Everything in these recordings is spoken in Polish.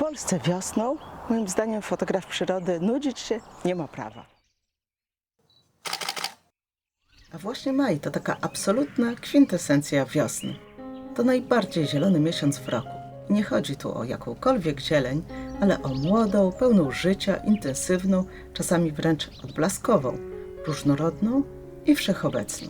Polsce wiosną, moim zdaniem fotograf przyrody nudzić się nie ma prawa. A właśnie maj to taka absolutna kwintesencja wiosny. To najbardziej zielony miesiąc w roku. Nie chodzi tu o jakąkolwiek zieleń, ale o młodą, pełną życia, intensywną, czasami wręcz odblaskową, różnorodną i wszechobecną.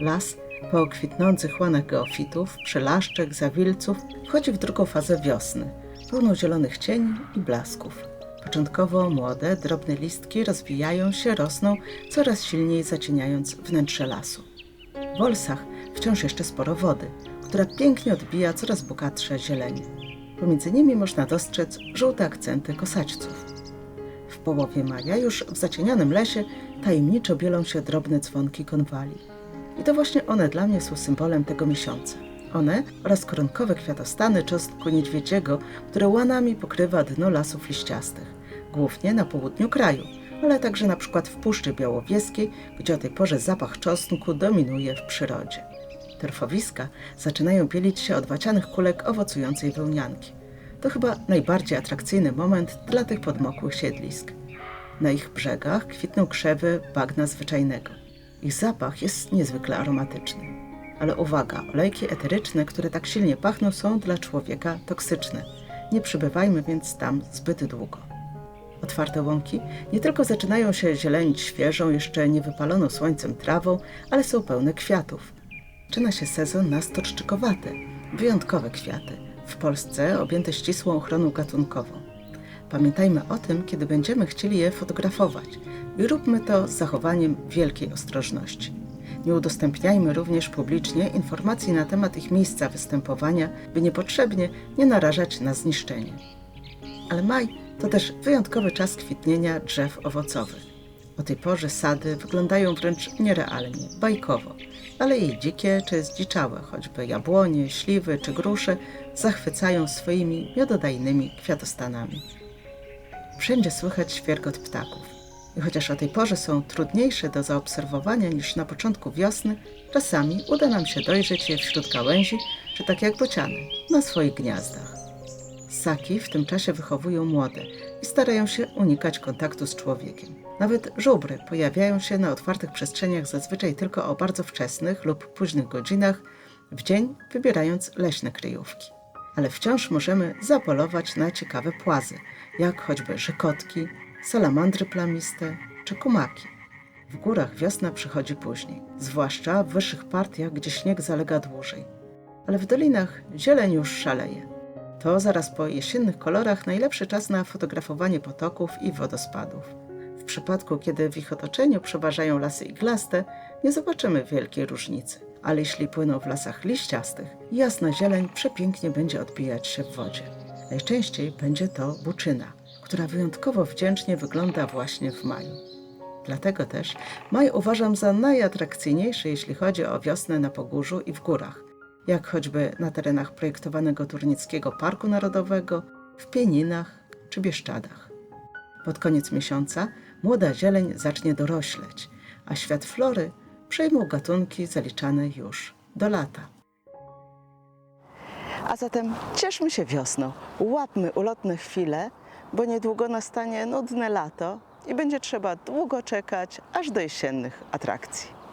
Las po kwitnących łanach geofitów, przelaszczek, zawilców wchodzi w drugą fazę wiosny, pełną zielonych cieni i blasków. Początkowo młode, drobne listki rozwijają się, rosną, coraz silniej zacieniając wnętrze lasu. W Wolsach wciąż jeszcze sporo wody, która pięknie odbija coraz bogatsze zielenie. Pomiędzy nimi można dostrzec żółte akcenty kosaćców. W połowie maja już w zacienionym lesie tajemniczo bielą się drobne dzwonki konwali. I to właśnie one dla mnie są symbolem tego miesiąca. One oraz koronkowe kwiatostany czosnku niedźwiedziego, które łanami pokrywa dno lasów liściastych, głównie na południu kraju, ale także na przykład w Puszczy Białowieskiej, gdzie o tej porze zapach czosnku dominuje w przyrodzie. Torfowiska zaczynają bielić się od wacianych kulek owocującej wełnianki. To chyba najbardziej atrakcyjny moment dla tych podmokłych siedlisk. Na ich brzegach kwitną krzewy bagna zwyczajnego. Ich zapach jest niezwykle aromatyczny. Ale uwaga, olejki eteryczne, które tak silnie pachną, są dla człowieka toksyczne. Nie przybywajmy więc tam zbyt długo. Otwarte łąki nie tylko zaczynają się zielenić świeżą, jeszcze niewypaloną słońcem trawą, ale są pełne kwiatów. Zaczyna się sezon na stoczczykowate, wyjątkowe kwiaty, w Polsce objęte ścisłą ochroną gatunkową. Pamiętajmy o tym, kiedy będziemy chcieli je fotografować i róbmy to z zachowaniem wielkiej ostrożności. Nie udostępniajmy również publicznie informacji na temat ich miejsca występowania, by niepotrzebnie nie narażać na zniszczenie. Ale maj to też wyjątkowy czas kwitnienia drzew owocowych. O tej porze sady wyglądają wręcz nierealnie, bajkowo, ale i dzikie czy zdziczałe, choćby jabłonie, śliwy czy grusze, zachwycają swoimi miododajnymi kwiatostanami. Wszędzie słychać świergot ptaków. I chociaż o tej porze są trudniejsze do zaobserwowania niż na początku wiosny, czasami uda nam się dojrzeć je wśród gałęzi, czy tak jak bociany, na swoich gniazdach. Ssaki w tym czasie wychowują młode i starają się unikać kontaktu z człowiekiem. Nawet żubry pojawiają się na otwartych przestrzeniach zazwyczaj tylko o bardzo wczesnych lub późnych godzinach w dzień, wybierając leśne kryjówki. Ale wciąż możemy zapolować na ciekawe płazy, jak choćby żykotki, salamandry plamiste czy kumaki. W górach wiosna przychodzi później, zwłaszcza w wyższych partiach, gdzie śnieg zalega dłużej. Ale w dolinach zieleń już szaleje. To zaraz po jesiennych kolorach najlepszy czas na fotografowanie potoków i wodospadów. W przypadku, kiedy w ich otoczeniu przeważają lasy iglaste, nie zobaczymy wielkiej różnicy. Ale jeśli płyną w lasach liściastych, jasna zieleń przepięknie będzie odbijać się w wodzie. Najczęściej będzie to buczyna, która wyjątkowo wdzięcznie wygląda właśnie w maju. Dlatego też maj uważam za najatrakcyjniejszy, jeśli chodzi o wiosnę na Pogórzu i w górach, jak choćby na terenach projektowanego Turnickiego Parku Narodowego, w Pieninach czy Bieszczadach. Pod koniec miesiąca młoda zieleń zacznie dorośleć, a świat flory przejmą gatunki zaliczane już do lata. A zatem cieszmy się wiosną, łapmy ulotne chwile, bo niedługo nastanie nudne lato i będzie trzeba długo czekać aż do jesiennych atrakcji.